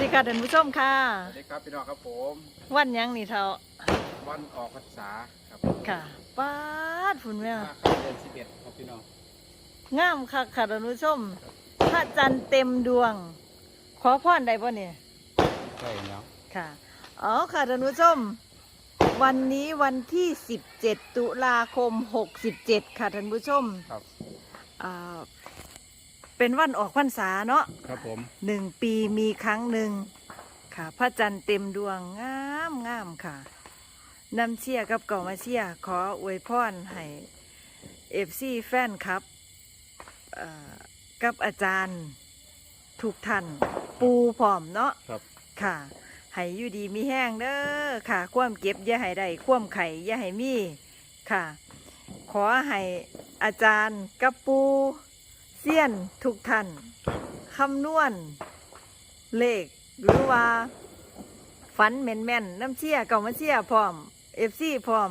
ดีค่ะท่านผู้ชมค่ะ สวัสดีครับพี่น้องครับผมวันหยังนี่เท่าวันออกพรรษาครับค่ะป้าดฝุ่นแม่มาครับเดือนสิบเอ็ดครับพี่น้องงามค่ะค่ะท่านผู้ชมพระจันทร์เต็มดวง ขอพรได้ป่ะเนี่ย ใช่แล้วค่ะ อ๋อ ค่ะท่านผู้ชม วันนี้วันที่ 17 ตุลาคม 67 ค่ะท่านผู้ชมครับอ่า เป็นวันออกพรรษาเนาะครับผมหนึ่งปีมีครั้งหนึ่งค่ะ พระจันทร์เต็มดวงงามงามค่ะนำเชียร์กับเก่ามาเชียร์ขออวยพรให้เอฟซีแฟนครับเอ่อกับอาจารย์ทุกท่านปูพร้อมเนาะครับค่ะให้อยู่ดีมีแห้งเด้อค่ะ ความเก็บอย่าให้ได้ความไข่อย่าให้มีค่ะ ขอให้อาจารย์กับปู เซียนทุกท่านคำนวณเลขหรือว่าฟันแม่นแม่นๆน้ำเชี่ยเก่ามาเชี่ยพร้อมเอฟซีพร้อม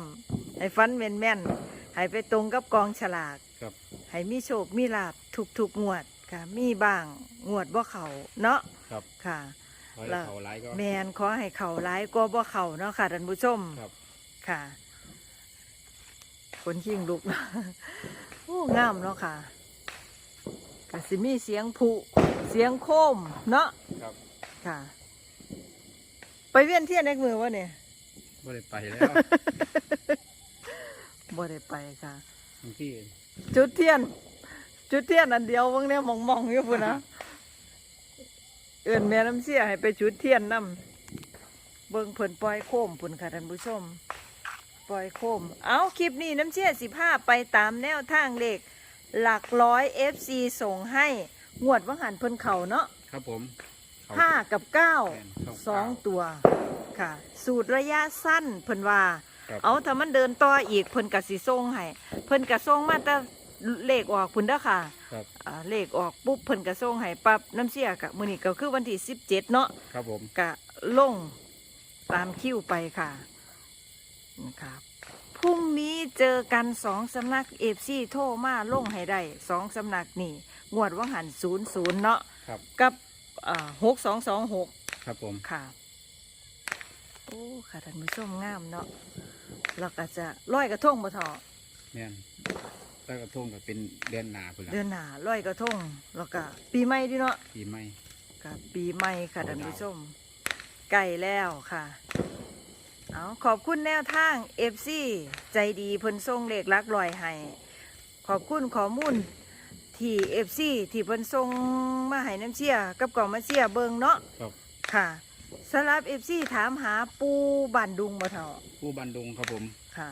ให้ฟันแม่นแม่นๆให้ไปตรงกับกองฉลากครับให้มีโชคมีลาบทุกทุกๆงวดค่ะ มีบ้างงวดบ่เขาเนาะครับค่ะขอให้แล้วเขาไลค์ก็แมนขอให้เขาร้ายก็บ่เขาเนาะค่ะท่านผู้ชมครับค่ะคนชิงลุกโอ้งามเนาะค่ะ กสิมีเสียงผุเสียงโคมเนาะครับค่ะ ไปเวียนเทียนในมือวะเนี่ยไม่ได้ไปแล้วบ่ได้ไปค่ะบางที่จุดเทียน จุดเทียนอันเดียวเบางเนี่ยมองมองๆอยู่พุ่นนะเอื่นแม่น้ำเสียให้ไปจุดเทียนนํเบิ่งเพิ่นปล่อยโคมพุ่นค่ะท่านผู้ชมปล่อยโคม เอาคลิปนี้น้ำเชี่ยสิบห้าไปตามแนวทางเลข หลักร้อย FC ส่งให้งวดวังหันเพิ่นเข่าเนาะครับผมเขห้ากับเก้าแม่นเข้าสองเก้าตัวค่ะ สูตรระยะสั้นเพิ่นว่า ครับ เอาถ้ามันเดินต่ออีกเพิ่นกะสิส่งให้เพิ่นกะส่งมาแต่เลขออกพุ่นเด้อค่ะครับอ่าเลขออกปุ๊บเพิ่นกะส่งให้ปั๊บน้ำเสียกะมื้อนี้ก็คือวันที่17เนาะ ครับผม กะลงตามคิวไปค่ะนะครับ พรุ่งนี้เจอกันสองสำนักเอฟซีโทรมาลงให้ได้สองสำนักนี่งวดว่างหันศูนย์ศูนย์เนาะครับ กับหกสองสองหกครับผมค่ะโอ้ค่ะท่านผู้ชมงามเนาะเราก็จะร้อยกระทงบ่เถาะแม่นแล้วกระทงก็เป็นเดือนหนาพุ่นละเดือนหน้าร้อยกระทงแล้วก็ปีใหม่ดีเนาะปีใหม่กับปีใหม่ค่ะโอ้ท่านดาวผู้ชมใกล้แล้วค่ะ เอาขอบคุณแนวทางเอฟซีใจดีเพิ่นส่งเลขหลักลอยให้ขอบคุณข้อมูลที่เอฟซีที่เพิ่นส่งมาให้น้ำเชียกับกล่องมาเชียเบิงเนาะครับ ค่ะสำหรับเอฟซีถามหาปูบันดุงบ่เท่าผู้บันดุงครับผม ค่ะ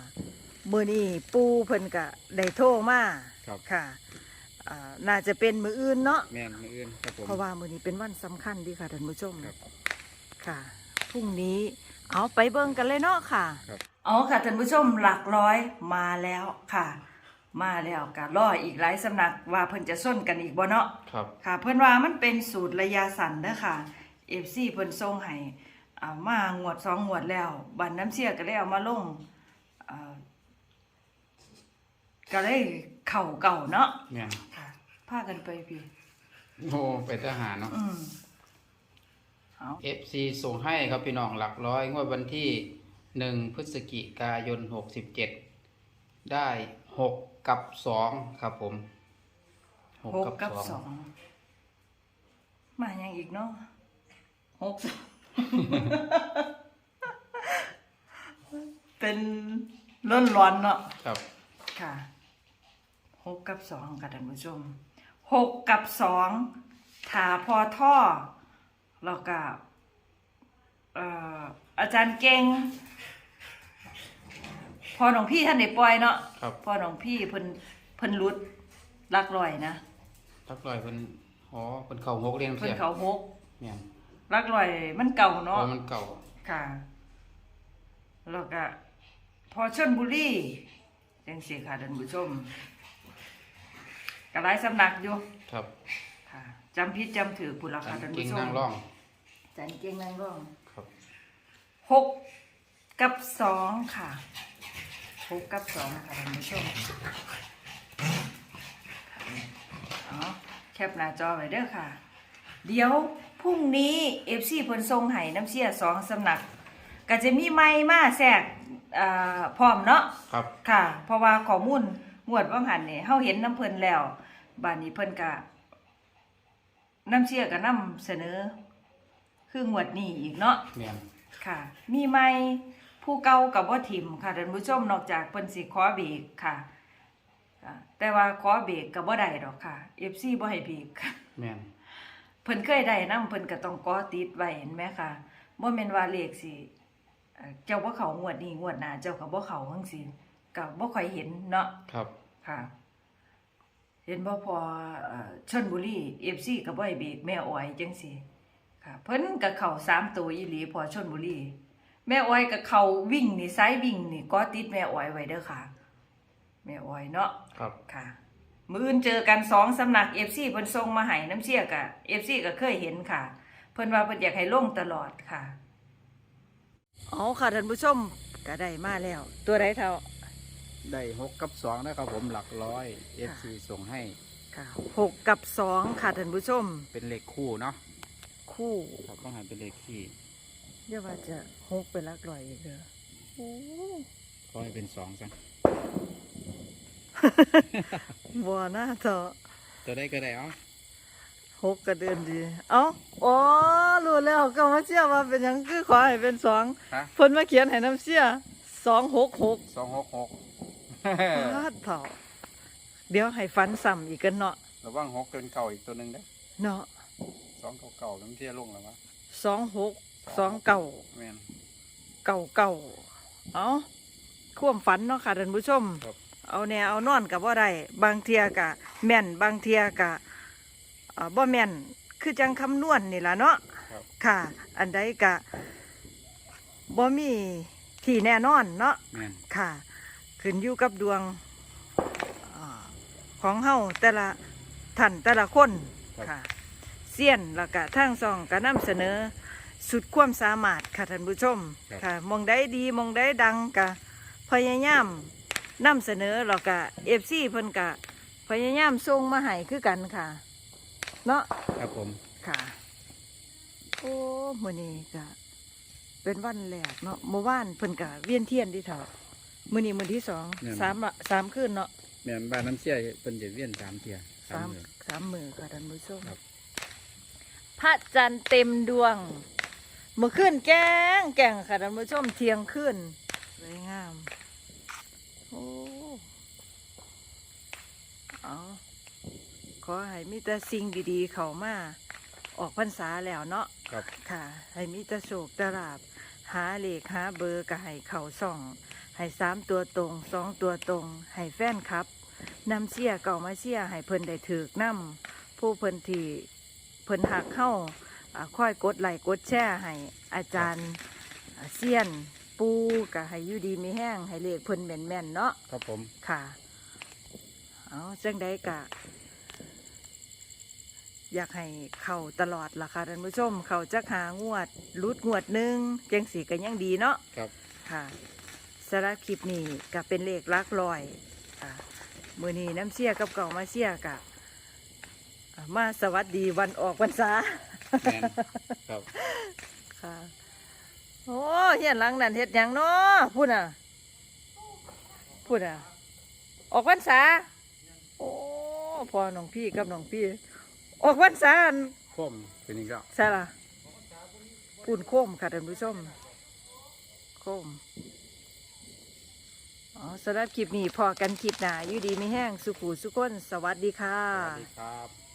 มือนี้ปูเพิ่นกะได้โทรมาครับ ค่ะอ่าน่าจะเป็นมืออื่นเนาะ แม่นมืออื่นครับผม เพราะว่ามือนี้เป็นวันสำคัญดีค่ะท่านผู้ชมครับ ค่ะ พรุ่งนี้ เอาไปเบิ่งกันเลยเนาะค่ะครับอ๋อค่ะท่านผู้ชมหลักร้อยมาแล้วค่ะ มาแล้วกะรออีกหลายสำนักว่าเพิ่นจะส้นกันอีกบ่เนาะครับค่ะ เพิ่นว่ามันเป็นสูตรระยะสั้นเด้อค่ะ FC เพิ่นส่งให้อ่ามางวดสองงวดแล้วบันน้ำเสียก็เลยเอามาลงอ่าก็เลยเข่าเก่าเนาะแม่นค่ะพากันไปพี่โอ้ไปทหารเนาะอืมเอา FC ส่งให้ครับพี่น้องหลักร้อยงวดวันที่หนึ่งพฤศจิกายนหกสิบเจ็ดได้หกกับสองครับผมหกกับสอง มาอย่างอีกเนาะหกเป็นร้อนร้อนๆเนาะครับ ค่ะหกกับสองค่ะท่านผู้ชมหกกับสองถาพอท่อแล้วก็เอ่ออาจารย์เก่งพอหลวงพี่ท่านได้ปล่อยเนาะครับพอหลวงพี่เพิ่นเพิ่นรุดลักลอยนะทักร้อยเพิ่นหอเพิ่นเข่าหกเรียงเพิ่เสีนยเขาหกแม่นลักลอยมันเก่าเพเนาะราะมันเก่าค่ะแล้วก็พอชนบุรีจังสี่ค่ะท่านผู้ชมก็หลายสำนักอยู่ครับค่ะจำพิษจำถือผู้ละจัค่ะนท่านกิ่ผู้งชมนางร่องจันเก่งนางร่องครับ หกกับสองค่ะหกกับสองค่ะท่านผู้ชมเอาแคปหน้าจอไว้เด้อค่ะ เดี๋ยวพรุ่งนี้เอฟซีเพิ่นทรงไห้น้ำเสียสองสำนัก ก็จะมีไม้มาแทรกอ่าพร้อมเนาะ ครับ ค่ะ เพราะว่าข้อมูลงวดว่างหันนี่เฮาเห็นน้ำเพิ่นแล้วบัดนี้เพิ่นก็น้ำเสียก็นํเสนอ คืองวดนี้อีกเนาะ แม่น ค่ะ มีไม้ผู้เก่ากับบ่ถิ่มค่ะท่านผู้ชมนอกจากเพิ่นสิขอเบรกค่ะค่ะ แต่ว่าขอเบรกก็บ่ได้ดอกค่ะ FC บ่ให้เบรกค่ะแม่นเพิ่นเคยได้นํเพิ่นก็ต้องกอติดไว้เห็นไหมค่ะบ่แม่นว่าเลขสิเอ่อเจ้าบ่เข้างวดนี้งวดหน้าเจ้าก็บ่เข้าจังซี่ก็บ่ค่อยเห็นเนาะ ครับ ค่ะเห็นบ่พอเอ่อชลบุรี FC ก็บ่ให้เบรกแม่อ้อยจังซี่ ค่ะ เพิ่นก็เข้าสามตัวอีหลีพอชลบุรี แม่อ้อยก็เข้าวิ่งนี่สายวิ่งนี่ก็ติดแม่อ้อยไว้เด้อค่ะ แม่อ้อยเนาะครับ ค่ะ มื้ออื่นเจอกันสองสำนัก FC เพิ่นส่งมาให้น้ำเชี่ยกะ FC ก็เคยเห็นค่ะ เพิ่นว่าเพิ่นอยากให้ลงตลอดค่ะอ๋อค่ะท่านผู้ชมก็ได้มาแล้ว ตัวใดเท่าได้หกกับสองนะครับผมหลักร้อย FC ส่งให้ค่ะหกกับสองค่ะท่านผู้ชม เป็นเลขคู่เนาะ คู่ครับต้องหันเป็นเลขที่เดี๋ยวว่าจะหกเป็นหลักร้อยอีกเด้อโอ้ขอให้เป็นสองซะบัวหน้าเถอะตัวได้ก็ได้เอ้าหกก็เดินดี เอ้าอ๋อรู้แล้วก็มาเชื่อว่าเป็นหยังคือขอให้เป็นสองฮะเพิ่นมาเขียนให้น้ำเชี่ยสองหกหกสองหกหกพลาดเถาเดี๋ยวให้ฟันซ้ำอีกกันเนาะระวังหกเป็นเก่าอีกตัวหนึ่งนะเนาะ สองเก่าเก่าๆน้ำเที่ยลงแล้ววะสองหกสองเก่าแม่นเก่าเก่าเอาข่วามฝันเนาะค่ะท่านผู้ชมครับเอาแนวเอานอนกับว่าได้บางเทียกะ แม่นบางเทียกะอ่าบ่แม่นคือจังคำนวณนี่ล่ะเนาะครับค่ะ อันใดกะบ่มีที่แน่นอนเนาะแม่นค่ะ ขึ้นอยู่กับดวงอาของเฮาแต่ละท่านแต่ละคนค่ะ เสี้ยนแล้วก็ทางซองก็นำเสนอสุดความสามารถค่ะท่านผู้ชมค่ะมองได้ดีมองได้ดังกะพยายามนำเสนอแล้วก็เอฟซีเพิ่นกะพยายามส่งมาให้คือกันค่ะ เนาะครับผมค่ะโอ้มื้อนี้ก็เป็นวันแรกเนาะเมื่อวานเพิ่นกะเวียนเทียนที่เถามื้อนี้มื้อที่สองสามละสามคืนเนาะแม่นบ้านน้ำเชี่ยเป็นเดเวียนสามเที่ยสามมื้อสามมือค่ะท่านผู้ชมครับ พระจันทร์เต็มดวงเมื่อคืนแกงแกงค่ะท่านผู้ชมเที่ยงคืนสวยงามโอ้เอาขอให้มีแต่สิ่งดีๆ เข้ามาออกพรรษาแล้วเนาะครับ ค่ะ ให้มีแต่โชคแตลาบ หาเลขหาเบอร์ก็ให้เข่าส่อง ให้สามตัวตรงสองตัวตรง ให้แฟนครับนำเชียร์เก่ามาเชียร์ให้เพิ่นได้ถือกนํผู้เพิ่นที่ เพิ่นหักเข้าอ่าค่อยกดไลค์กดแชร์ให้อาจารย์อ่าเซียนปูก็ให้อยู่ดีมีแห้งให้เลขเพิ่นแม่นๆเนาะครับผมค่ะเอาจังได้กะ อยากให้เข้าตลอดล่ะค่ะท่านผู้ชม เข้าจักหางวดรุดงวดหนึ่งจังสีกันยังดีเนาะครับค่ะสารบคลิปนี้ก็เป็นเลขหลักลอยค่ะมือนี้น้ำเชี่ยกับเก่ามาเชี่ยกะอ่า มาสวัสดีวันออกพรรษาแม่นครับค่ะ โอ้เฮียนหลังนั่นเฮ็ดหยังเนาะพูดอะพูดอะ ออกพรรษาโอ้พอน้องพี่กับน้องพี่ ออกพรรษาอันคมเป็นอีกแล้วใช่ล่ะปุ่นโคมค่ะท่านผู้ชมโคมอ๋อสำหรับคลิปนี้พอกันคลิปหนาอยู่ดีไม่แห้งสุขูสุก้นสวัสดีค่ะ สวัสดีครับ